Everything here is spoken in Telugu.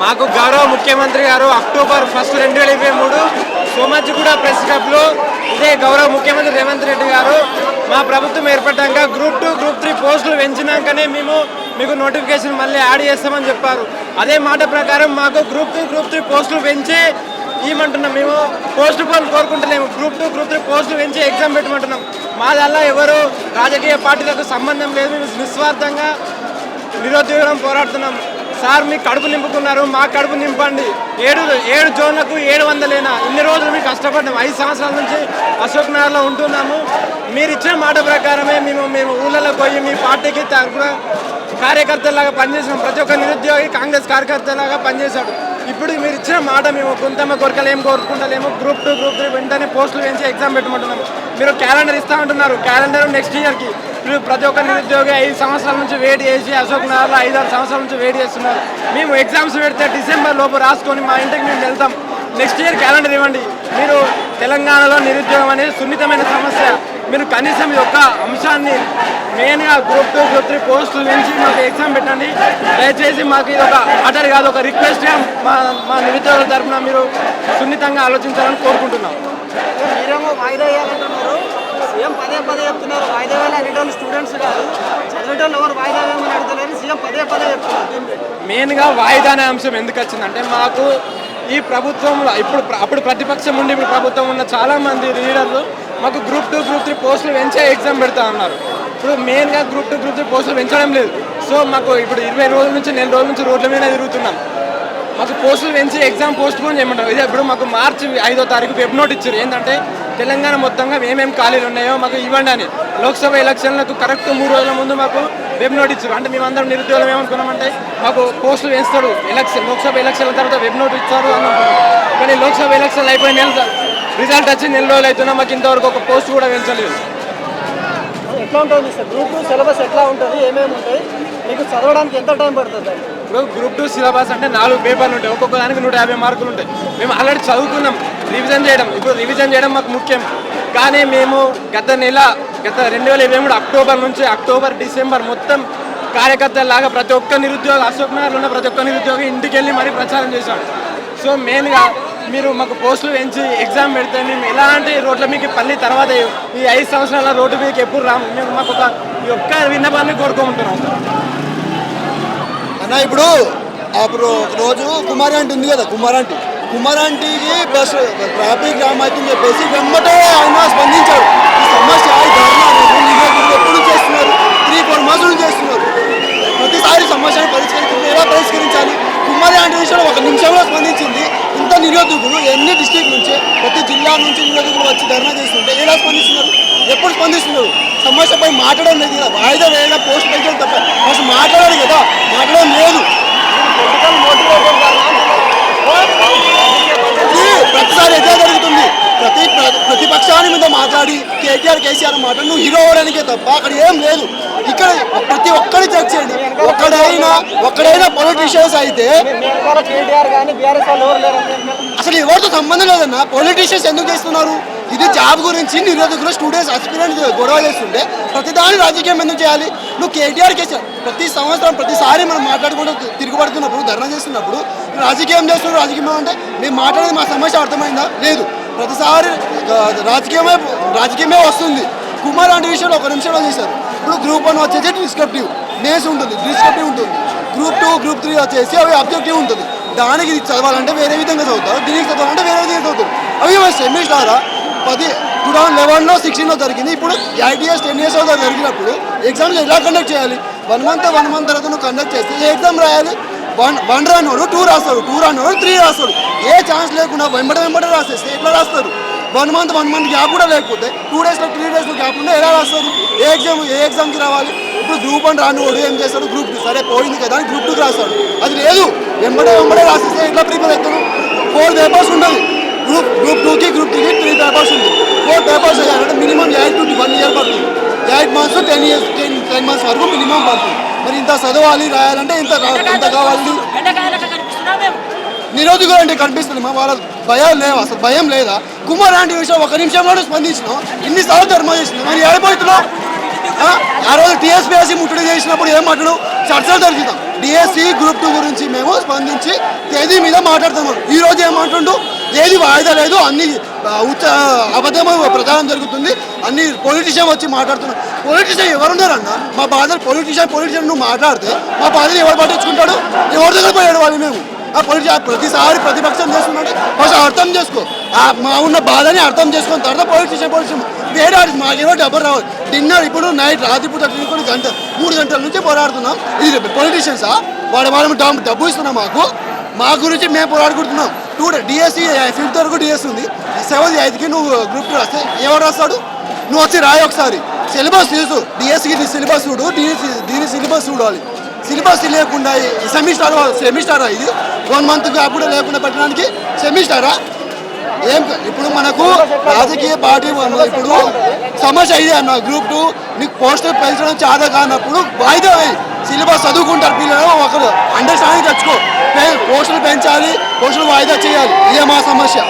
మాకు గౌరవ ముఖ్యమంత్రి గారు అక్టోబర్ ఫస్ట్ రెండు వేల ఇరవై మూడు సోమాజిగూడ ప్రెస్ క్లబ్లో ఇదే గౌరవ ముఖ్యమంత్రి రేవంత్ రెడ్డి గారు మా ప్రభుత్వం ఏర్పడ్డాక గ్రూప్ టూ గ్రూప్ త్రీ పోస్టులు పెంచినాకనే మేము మీకు నోటిఫికేషన్ మళ్ళీ యాడ్ చేస్తామని చెప్పారు. అదే మాట ప్రకారం మాకు గ్రూప్ టూ గ్రూప్ త్రీ పోస్టులు పెంచి ఇవ్వమంటున్నాం మేము పోస్ట్ పోల్ కోరుకుంటున్నాము గ్రూప్ టూ గ్రూప్ త్రీ పోస్టులు పెంచి ఎగ్జామ్ పెట్టమంటున్నాం. మా దానిలో ఎవరు రాజకీయ పార్టీలకు సంబంధం లేదు. మేము నిస్వార్థంగా నిరుద్యోగం పోరాడుతున్నాం. సార్ మీ కడుపు నింపుకున్నారు మా కడుపు నింపండి. ఏడు ఏడు జోన్లకు ఏడు వందలేనా? ఇన్ని రోజులు మీకు కష్టపడ్డాం. ఐదు సంవత్సరాల నుంచి అశోక్ నగర్లో ఉంటున్నాము. మీరు ఇచ్చిన మాట ప్రకారమే మేము మేము ఊళ్ళలో పోయి మీ పార్టీకి తరఫున కార్యకర్తలాగా పనిచేసినాం. ప్రతి ఒక్క నిరుద్యోగి కాంగ్రెస్ కార్యకర్తలాగా పనిచేశాడు. ఇప్పుడు మీరు ఇచ్చిన మాట మేము కొంతమ కోరికలు ఏం కోరుకుంటలేము. గ్రూప్ టూ గ్రూప్ త్రీ వెంటనే పోస్టులు వేయించి ఎగ్జామ్ పెట్టమంటున్నాము. మీరు క్యాలెండర్ ఇస్తా ఉంటున్నారు క్యాలెండర్ నెక్స్ట్ ఇయర్కి ఇప్పుడు ప్రతి ఒక్క నిరుద్యోగి ఐదు సంవత్సరాల నుంచి వెయిట్ చేసి అశోక్ నగర్లో ఐదు ఆరు సంవత్సరాల నుంచి వెయిట్ చేస్తున్నారు. మేము ఎగ్జామ్స్ పెడితే డిసెంబర్ లోపు రాసుకొని మా ఇంటికి మేము వెళ్తాం. నెక్స్ట్ ఇయర్ క్యాలెండర్ ఇవ్వండి. మీరు తెలంగాణలో నిరుద్యోగం అనేది సున్నితమైన సమస్య. మీరు కనీసం ఈ యొక్క అంశాన్ని మెయిన్గా గ్రూప్ టూ గ్రూప్ త్రీ పోస్టులు నుంచి మాకు ఎగ్జామ్ పెట్టండి. దయచేసి మాకు ఇది ఒక ఆర్డర్ కాదు ఒక రిక్వెస్ట్గా మా మా నిరుద్యోగుల తరఫున మీరు సున్నితంగా ఆలోచించాలని కోరుకుంటున్నాం. మీరేమో వాయిదా వేయాలంటున్నారు. సీఎం పదే పదే చెప్తున్నారు వాయిదా వేయాలి అనేటోళ్ళు స్టూడెంట్స్ కాదు. చదివేటోళ్ళు ఎవరు వాయిదా వేయమని అడుగుతలేరు సీఎం పదే పదే చెప్తున్నారు. మెయిన్గా వాయిదా అనే అంశం ఎందుకు వచ్చిందంటే మాకు ఈ ప్రభుత్వంలో ఇప్పుడు ప్ర- అప్పుడు ప్రతిపక్షం ఉండి ఇప్పుడు ప్రభుత్వం ఉన్న చాలామంది లీడర్లు మాకు గ్రూప్ టూ గ్రూప్ త్రీ పోస్టులు పెంచే ఎగ్జామ్ పెడతా ఉన్నారు. ఇప్పుడు మెయిన్గా గ్రూప్ టూ గ్రూప్ త్రీ పోస్టులు పెంచడం లేదు. సో మాకు ఇప్పుడు ఇరవై రోజుల నుంచి నెల రోజుల నుంచి రోడ్ల మీద తిరుగుతున్నాం. మాకు పోస్టులు పెంచి ఎగ్జామ్ పోస్ట్ పోన్ చేయమంటారు. ఇదే ఇప్పుడు మాకు మార్చి ఐదో తారీఖు వెబ్ నోట్ ఇచ్చారు. ఏంటంటే తెలంగాణ మొత్తంగా ఏమేమి ఖాళీలు ఉన్నాయో మాకు ఇవ్వండి అని. లోక్సభ ఎలక్షన్లకు కరెక్ట్ మూడు రోజుల ముందు మాకు వెబ్ నోట్ ఇచ్చారు. అంటే మేమందరం నిరుద్యోగం ఏమనుకున్నామంటే మాకు పోస్టులు వేస్తాడు ఎలక్షన్ లోక్సభ ఎలక్షన్ల తర్వాత వెబ్ నోట్ ఇచ్చారు అని అనుకున్నాం. కానీ లోక్సభ ఎలక్షన్లు అయిపోయిన నెల రిజల్ట్ వచ్చి నెల రోజులు అవుతున్నా మాకు ఇంతవరకు ఒక పోస్ట్ కూడా పెంచలేదు ఎట్లా ఉంటుంది సార్? గ్రూప్ సిలబస్ ఎట్లా ఉంటుంది? ఏమేమి ఉంటాయి? మీకు చదవడానికి ఎంత టైం పడుతుంది? ఇప్పుడు గ్రూప్ టూ సిలబస్ అంటే నాలుగు పేపర్లు ఉంటాయి. ఒక్కొక్క దానికి నూట యాభై మార్కులు ఉంటాయి. మేము ఆల్రెడీ చదువుకున్నాం. రివిజన్ చేయడం. ఇప్పుడు రివిజన్ చేయడం మాకు ముఖ్యం. కానీ మేము గత నెల గత రెండు వేల ఇరవై మూడు అక్టోబర్ నుంచి అక్టోబర్ డిసెంబర్ మొత్తం కార్యకర్తలాగా ప్రతి ఒక్క నిరుద్యోగ అశోక్ నగర్లో ఉన్న ప్రతి ఒక్క నిరుద్యోగి ఇంటికి వెళ్ళి మరీ ప్రచారం చేశాం. సో మెయిన్గా మీరు మాకు పోస్టులు పెంచి ఎగ్జామ్ పెడితే మేము ఎలాంటి రోడ్ల మీకు పల్లి తర్వాత ఈ ఐదు సంవత్సరాల రోడ్డు మీకు ఎప్పుడు రాము? మేము మాకు ఒక ఈ ఒక్క విన్నపాన్ని కోరుకుంటున్నాం. నా ఇప్పుడు అప్పుడు రోజు కుమార్ ఆంటీ ఉంది కదా కుమార్ ఆంటీ. కుమార్ ఆంటీకి బస్ ట్రాఫిక్ జామ్ అవుతుంది చెప్పేసి వెంబటే ఆయన స్పందించాడు. ఈ సమస్య ఎప్పుడు చేస్తున్నారు? త్రీ ఫోర్ మంత్స్ నుంచి చేస్తున్నారు. ప్రతిసారి సమస్యను పరిష్కరించాలి ఎలా పరిష్కరించాలి? కుమారి ఆంటీ విషయంలో ఒక నిమిషంలో స్పందించింది. ఇంత నిరోధకులు ఎన్ని డిస్టిక్ నుంచి ప్రతి నుంచి నిరుద్యోగులు వచ్చి ధర్నా చేస్తుంటే ఎలా స్పందిస్తున్నారు? ఎప్పుడు స్పందిస్తున్నారు? సమస్యపై మాట్లాడడం లేదు ఇలా వాయిదా వేయడం పోస్ట్ పెంచడం తప్ప అసలు మాట్లాడాలి కదా? మాట్లాడడం లేదు. ప్రతిసారి ఎదే జరుగుతుంది. ప్రతి ప్ర- ప్రతిపక్షాన్ని మీద మాట్లాడి కేటీఆర్ కేసీఆర్ మాట నువ్వు హీరో అవడానికే తప్ప అక్కడ ఏం లేదు. ఇక్కడ ప్రతి ఒక్కరిని చెక్ చేయండి ఒక్కడైనా ఒక్కడైనా పొలిటీషియన్స్ అయితే అసలు ఎవరితో సంబంధం లేదన్న? పొలిటీషియన్స్ ఎందుకు చేస్తున్నారు? ఇది జాబ్ గురించి నిరోధకులు స్టూడెంట్స్ అస్పిరెంట్ గొడవ చేస్తుంటే ప్రతిదాని రాజకీయం ఎందుకు చేయాలి? నువ్వు కేటీఆర్ కేసీఆర్ ప్రతి సంవత్సరం ప్రతిసారి మనం మాట్లాడుకుంటూ తిరుగుబడుతున్నప్పుడు ధర్నా చేస్తున్నప్పుడు రాజకీయం చేస్తున్నారు రాజకీయం అంటే మేము మాట్లాడేది మా సమస్య అర్థమైందా? లేదు. ప్రతిసారి రాజకీయమే రాజకీయమే వస్తుంది. కుమార్ లాంటి విషయంలో ఒక నిమిషంలో చేశారు. ఇప్పుడు గ్రూప్ వన్ వచ్చేసి డిస్క్రిప్టివ్ నేస్ ఉంటుంది డిస్క్రిప్టివ్ ఉంటుంది. గ్రూప్ టూ గ్రూప్ త్రీ వచ్చేసి అవి అబ్జెక్టివ్ ఉంటుంది. దానికి చదవాలంటే వేరే విధంగా చదువుతారు దీనికి చదవాలంటే వేరే విధంగా చదువుతారు. అవి సెమిస్టారా పది టూ థౌసండ్ లెవెన్లో సిక్స్టీన్లో జరిగింది. ఇప్పుడు ఎయిట్ ఇయర్స్ టెన్ ఇయర్స్ అవుతా జరిగినప్పుడు ఎగ్జామ్స్ ఎలా కండక్ట్ చేయాలి? వన్ మంత్ వన్ మంత్ తర్వాత నువ్వు కండక్ట్ చేస్తే ఏ ఎగ్జామ్ రాయాలి? వన్ వన్ రానోడు టూ రాస్తాడు టూ రానోడు త్రీ రాస్తాడు. ఏ ఛాన్స్ లేకుండా వెంబడ వెంబడ రాసేస్తే ఎట్లా రాస్తారు? One month one month gap కూడా లేకపోతే టూ డేస్లో త్రీ డేస్లో గ్యాప్ ఉంటే ఎలా రాస్తారు? ఏ ఎగ్జామ్ ఏ ఎగ్జామ్కి రావాలి? ఇప్పుడు గ్రూప్ వన్ రానివాడు ఏం చేస్తాడు? గ్రూప్ టూ సరే పోయింది కదా అని గ్రూప్ టూకి రాస్తాడు. అది లేదు. వెంబడే వెంబడే రాసేస్తే ఎట్లా ప్రిపేర్ అవుతాడు ఫోర్ పేపర్స్ ఉంటుంది గ్రూప్ గ్రూప్ టూకి గ్రూప్ త్రీకి త్రీ పేపర్స్ ఉంది. Four papers అయ్యాలంటే minimum eight to one year పడుతుంది. Eight months ten years ten ten months వరకు మినిమం పడుతుంది. మరి ఇంత చదవాలి రాయాలంటే ఇంత ఇంత కావాలి? నిరోధకులు అంటే కనిపిస్తుంది మా వాళ్ళ భయం లేవు అసలు భయం లేదా? కుమార్ లాంటి విషయం ఒక నిమిషంలోనే స్పందించినాం. ఇన్నిసార్లు ధర్మ చేసినాం మరి ఏడిపోతున్నావు ఆ? రోజు టీఎస్పీఎస్సీ ముట్టడి చేసినప్పుడు ఏం మాట్లాడు? చర్చలు జరుగుతాం. డిఎస్సి గ్రూప్ టూ గురించి మేము స్పందించి తేదీ మీద మాట్లాడుతున్నాం ఈ రోజు ఏమంటుండు ఏది వాయిదా లేదు అన్ని ఉత్త ఉచ్చ అబద్ధము ప్రచారం జరుగుతుంది. అన్ని పొలిటీషియన్ వచ్చి మాట్లాడుతున్నారు. పొలిటీషియన్ ఎవరున్నారన్న మా బాధలు పొలిటీషియన్ పొలిటీషియన్ నువ్వు మాట్లాడితే మా బాధలు ఎవరు పట్టించుకుంటాడు? ఎవరి దగ్గర పోయాడు వాళ్ళు మేము? ఆ పొలిటీషియన్ ప్రతిసారి ప్రతిపక్షం చేస్తున్నాడు ఫస్ట్ అర్థం చేసుకో. ఆ మా ఉన్న బాధని అర్థం చేసుకున్న తర్వాత పొలిటీషియన్ పొలిటీషియన్ వేరే వాడికి మాకేమో డబ్బులు రావాలి. డిన్నర్ ఇప్పుడు నైట్ రాత్రిపూట తినుకొని గంట మూడు గంటల నుంచి పోరాడుతున్నాం. ఇది పొలిటీషియన్సా వాడు వాళ్ళు డబ్బు డబ్బు ఇస్తున్నాం మాకు. మా గురించి మేము పోరాడుకుంటున్నాం టూ డిఎస్సి ఫిఫ్త్ వరకు డిఎస్ ఉంది. సెవెంత్ ఐదుకి నువ్వు గ్రూప్ రాస్తే ఎవరు రాస్తాడు? నువ్వు వచ్చి రాయి ఒకసారి. సిలబస్ చూసు డిఎస్సికి సిలబస్ చూడు. డిఎస్సి దీని సిలబస్ చూడాలి. సిలబస్ లేకుండా సెమిస్టర్ సెమిస్టారా ఇది? వన్ మంత్ గ్యాప్ కూడా లేకుండా పెట్టడానికి సెమిస్టారా ఏం ఇప్పుడు మనకు రాజకీయ పార్టీ ఇప్పుడు సమస్య ఇది అన్న గ్రూప్ టూ నీకు పోస్టర్ పెంచడం చాలా కానప్పుడు వాయిదా సిలబస్ చదువుకుంటారు పిల్లలు ఒకరు అండర్స్టాండింగ్ తెచ్చుకో. పోస్టులు పెంచాలి పోస్టులు వాయిదా చేయాలి. ఇదే మా సమస్య.